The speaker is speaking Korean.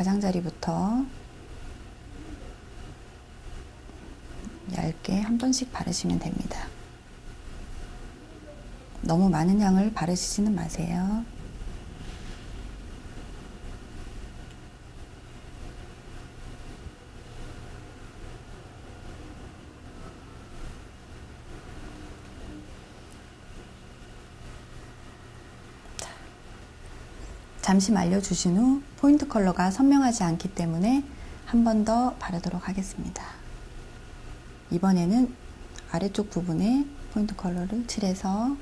가장자리부터 얇게 한 번씩 바르시면 됩니다. 너무 많은 양을 바르시지는 마세요. 잠시 말려주신 후 포인트 컬러가 선명하지 않기 때문에 한 번 더 바르도록 하겠습니다. 이번에는 아래쪽 부분에 포인트 컬러를 칠해서